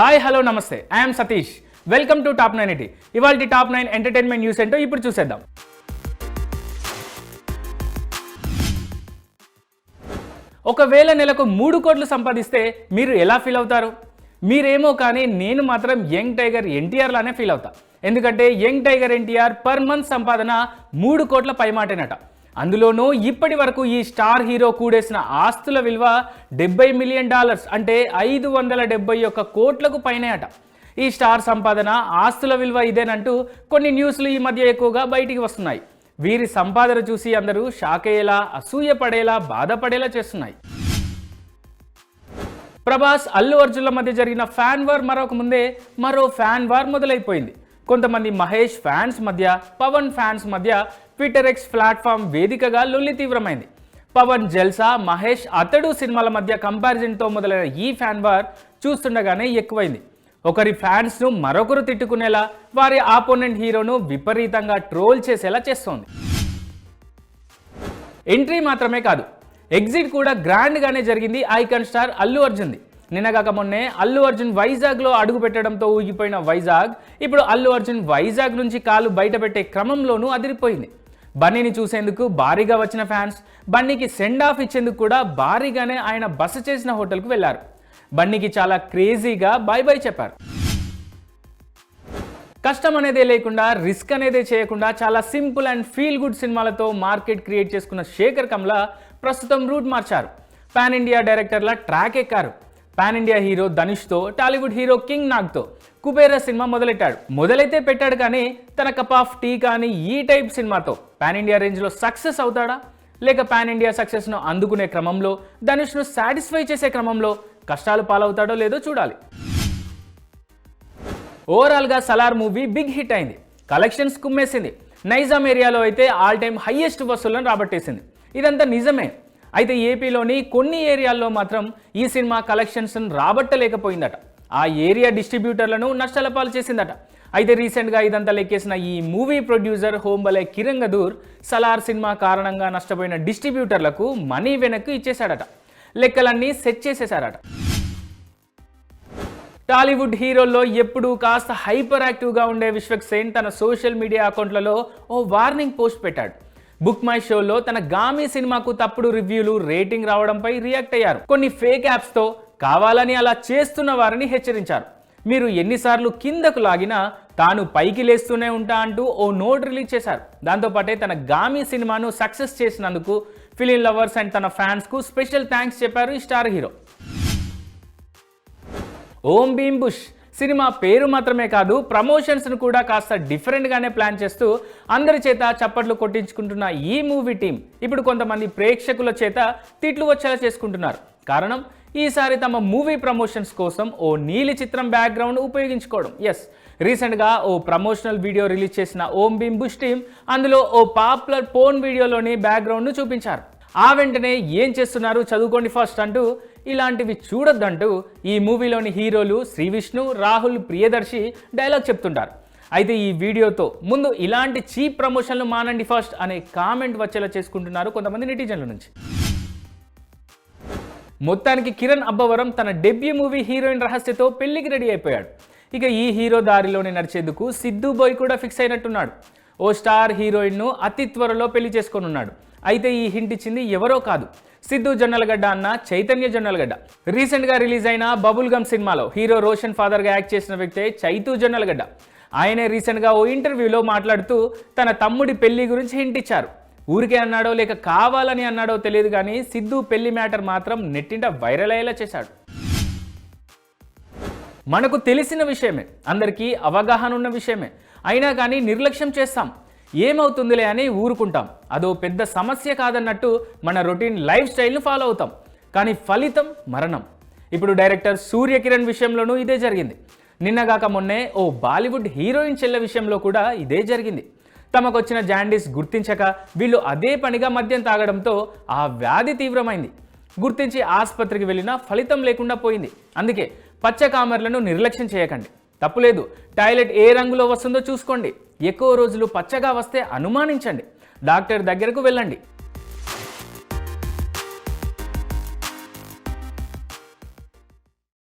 Hi hello నమస్తే. I'm Satish. Welcome to top nine eighty ఇవాళ top nine entertainment news ఏంటో ఇప్పుడు చూసేద్దాం. ఒకవేళ నెలకు మూడు కోట్లు సంపాదిస్తే మీరు ఎలా ఫీల్ అవుతారు? మీరేమో కానీ నేను మాత్రం యంగ్ టైగర్ ఎన్టీఆర్ లానే ఫీల్ అవుతా. ఎందుకంటే young tiger NTR per month సంపాదన మూడు కోట్ల పైమాటేనట. అందులోనూ ఇప్పటి వరకు ఈ స్టార్ హీరో కూడేసిన ఆస్తుల విలువ డెబ్బై మిలియన్ డాలర్స్ అంటే ఐదు వందల డెబ్బై ఒక్క కోట్లకు పైనే అట ఈ స్టార్ సంపాదన ఆస్తుల విలువ ఇదేనంటూ కొన్ని న్యూస్లు ఈ మధ్య ఎక్కువగా బయటికి వస్తున్నాయి. వీరి సంపాదన చూసి అందరూ షాక్ అయ్యేలా అసూయ పడేలా బాధపడేలా చేస్తున్నాయి. ప్రభాస్ అల్లు అర్జున్ల మధ్య జరిగిన ఫ్యాన్ వార్ మరొక ముందే మరో ఫ్యాన్ వార్ మొదలైపోయింది. కొంతమంది మహేష్ ఫ్యాన్స్ మధ్య పవన్ ఫ్యాన్స్ మధ్య ట్విట్టర్ ఎక్స్ ప్లాట్ఫామ్ వేదికగా లొల్లి తీవ్రమైంది. పవన్ జల్సా మహేష్ అతడు సినిమాల మధ్య కంపారిజన్తో మొదలైన ఈ ఫ్యాన్ వార్ చూస్తుండగానే ఎక్కువైంది. ఒకరి ఫ్యాన్స్ను మరొకరు తిట్టుకునేలా వారి ఆపోనెంట్ హీరోను విపరీతంగా ట్రోల్ చేసేలా చేస్తోంది. ఎంట్రీ మాత్రమే కాదు ఎగ్జిట్ కూడా గ్రాండ్గానే జరిగింది ఐకాన్ స్టార్ అల్లు అర్జున్ది. నిన్నగాక మొన్నే అల్లు అర్జున్ వైజాగ్లో అడుగు పెట్టడంతో ఊగిపోయిన వైజాగ్ ఇప్పుడు అల్లు అర్జున్ వైజాగ్ నుంచి కాలు బయటపెట్టే క్రమంలోనూ అదిరిపోయింది. బన్నీని చూసేందుకు భారీగా వచ్చిన ఫ్యాన్స్ బన్నీకి సెండ్ ఆఫ్ ఇచ్చేందుకు కూడా భారీగానే ఆయన బస చేసిన హోటల్కు వెళ్ళారు. బన్నీకి చాలా క్రేజీగా బై బై చెప్పారు. కష్టం అనేదే లేకుండా రిస్క్ అనేదే చేయకుండా చాలా సింపుల్ అండ్ ఫీల్ గుడ్ సినిమాలతో మార్కెట్ క్రియేట్ చేసుకున్న శేఖర్ కమ్లా ప్రస్తుతం రూట్ మార్చారు. పాన్ ఇండియా డైరెక్టర్ల ట్రాక్ ఎక్కారు. పాన్ ఇండియా హీరో ధనుష్తో టాలీవుడ్ హీరో కింగ్ నాగ్తో కుబేరా సినిమా మొదలెట్టాడు. మొదలైతే పెట్టాడు కానీ తన కప్ ఆఫ్ టీ కానీ ఈ టైప్ సినిమాతో. పాన్ ఇండియా రేంజ్లో సక్సెస్ అవుతాడా? లేక పాన్ ఇండియా సక్సెస్ను అందుకునే క్రమంలో ధనుష్ను సాటిస్ఫై చేసే క్రమంలో కష్టాలు పాలవుతాడో లేదో చూడాలి. ఓవరాల్గా సలార్ మూవీ బిగ్ హిట్ అయింది. కలెక్షన్స్ కుమ్మేసింది. నైజాం ఏరియాలో అయితే ఆల్ టైమ్ హైయెస్ట్ వసూళ్ళను రాబట్టేసింది. ఇదంతా నిజమే. అయితే ఏపీలోని కొన్ని ఏరియాల్లో మాత్రం ఈ సినిమా కలెక్షన్స్ రాబట్టలేకపోయిందట. ఆ ఏరియా డిస్ట్రిబ్యూటర్లను నష్టాల పాలు చేసిందట. అయితే రీసెంట్గా ఇదంతా లెక్కేసిన ఈ movie producer Hombale Kiragandur Salaar cinema కారణంగా నష్టపోయిన డిస్ట్రిబ్యూటర్లకు మనీ వెనక్కి ఇచ్చేశాడట. లెక్కలన్నీ సెట్ చేసేశారట. టాలీవుడ్ హీరోల్లో ఎప్పుడూ కాస్త హైపర్ యాక్టివ్గా ఉండే విశ్వక్ సేన్ తన సోషల్ మీడియా అకౌంట్లలో ఓ వార్నింగ్ పోస్ట్ పెట్టాడు. బుక్ మై షోలో తన గామి సినిమాకు తప్పుడు రివ్యూలు రేటింగ్ రావడంపై రియాక్ట్ అయ్యారు. కొన్ని ఫేక్ యాప్స్తో కావాలని అలా చేస్తున్న వారిని హెచ్చరించారు. మీరు ఎన్నిసార్లు కిందకు లాగినా తాను పైకి లేస్తూనే ఉంటా అంటూ ఓ నోట్ రిలీజ్ చేశారు. దాంతోపాటే తన గామి సినిమాను సక్సెస్ చేసినందుకు ఫిలిం లవర్స్ అండ్ తన ఫ్యాన్స్కు స్పెషల్ థ్యాంక్స్ చెప్పారు ఈ star hero. Om Bheem Bush. Cinema పేరు మాత్రమే కాదు ప్రమోషన్స్ను కూడా కాస్త డిఫరెంట్గానే ప్లాన్ చేస్తూ అందరి చేత చప్పట్లు కొట్టించుకుంటున్న ఈ మూవీ టీం ఇప్పుడు కొంతమంది ప్రేక్షకుల చేత తిట్లు వచ్చేలా చేసుకుంటున్నారు. కారణం ఈసారి తమ మూవీ ప్రమోషన్స్ కోసం ఓ నీలి చిత్రం బ్యాక్గ్రౌండ్ ఉపయోగించుకోవడం. ఎస్ రీసెంట్గా ఓ ప్రమోషనల్ వీడియో రిలీజ్ చేసిన ఓం భీమ్ బుష్ టీం అందులో ఓ పాపులర్ పోన్ వీడియోలోని బ్యాక్గ్రౌండ్ను చూపించారు. ఆ వెంటనే ఏం చేస్తున్నారు చదువుకోండి ఫస్ట్ అంటూ ఇలాంటివి చూడొద్దంటూ ఈ మూవీలోని హీరోలు శ్రీ విష్ణు రాహుల్ ప్రియదర్శి డైలాగ్ చెప్తుంటారు. అయితే ఈ వీడియోతో ముందు ఇలాంటి చీప్ ప్రమోషన్లు మానండి ఫస్ట్ అనే కామెంట్ వచ్చేలా చేసుకుంటున్నారు కొంతమంది నెటిజన్ల నుంచి. మొత్తానికి కిరణ్ అబ్బవరం తన డెబ్యూ మూవీ హీరోయిన్ రహస్యతో పెళ్ళికి రెడీ అయిపోయాడు. ఇక ఈ హీరో దారిలోనే నడిచేందుకు సిద్ధు బోయ్ కూడా ఫిక్స్ అయినట్టున్నాడు. ఓ స్టార్ హీరోయిన్ను అతి త్వరలో పెళ్ళి చేసుకోనున్నాడు. అయితే ఈ హింట్ ఇచ్చింది ఎవరో కాదు. సిద్ధు జొన్నలగడ్డ అన్న చైతన్య జొన్నలగడ్డ. రీసెంట్గా రిలీజ్ అయిన బబుల్ గమ్ సినిమాలో హీరో రోషన్ ఫాదర్గా యాక్ట్ చేసిన వ్యక్తే చైతు జొన్నలగడ్డ. ఆయనే రీసెంట్గా ఓ ఇంటర్వ్యూలో మాట్లాడుతూ తన తమ్ముడి పెళ్ళి గురించి హింట్ ఇచ్చారు. ఊరికే అన్నాడో లేక కావాలని అన్నాడో తెలియదు కానీ సిద్ధు పెళ్ళి మ్యాటర్ మాత్రం నెట్టింట వైరల్ అయ్యేలా చేశాడు. మనకు తెలిసిన విషయమే. అందరికీ అవగాహన ఉన్న విషయమే. అయినా కానీ నిర్లక్ష్యం చేస్తాం. ఏమవుతుందిలే అని ఊరుకుంటాం. అదో పెద్ద సమస్య కాదన్నట్టు మన రొటీన్ లైఫ్ స్టైల్ను ఫాలో అవుతాం. కానీ ఫలితం మరణం. ఇప్పుడు డైరెక్టర్ సూర్యకిరణ్ విషయంలోనూ ఇదే జరిగింది. నిన్నగాక మొన్నే ఓ బాలీవుడ్ హీరోయిన్ చెల్ల విషయంలో కూడా ఇదే జరిగింది. తమకొచ్చిన జాండీస్ గుర్తించక వీళ్ళు అదే పనిగా మద్యం తాగడంతో ఆ వ్యాధి తీవ్రమైంది. గుర్తించి ఆసుపత్రికి వెళ్ళినా ఫలితం లేకుండా పోయింది. అందుకే పచ్చ కామర్లను నిర్లక్ష్యం చేయకండి. తప్పులేదు. టాయిలెట్ ఏ రంగులో వస్తుందో చూసుకోండి. ఎక్కువ రోజులు పచ్చగా వస్తే అనుమానించండి. డాక్టర్ దగ్గరకు వెళ్ళండి.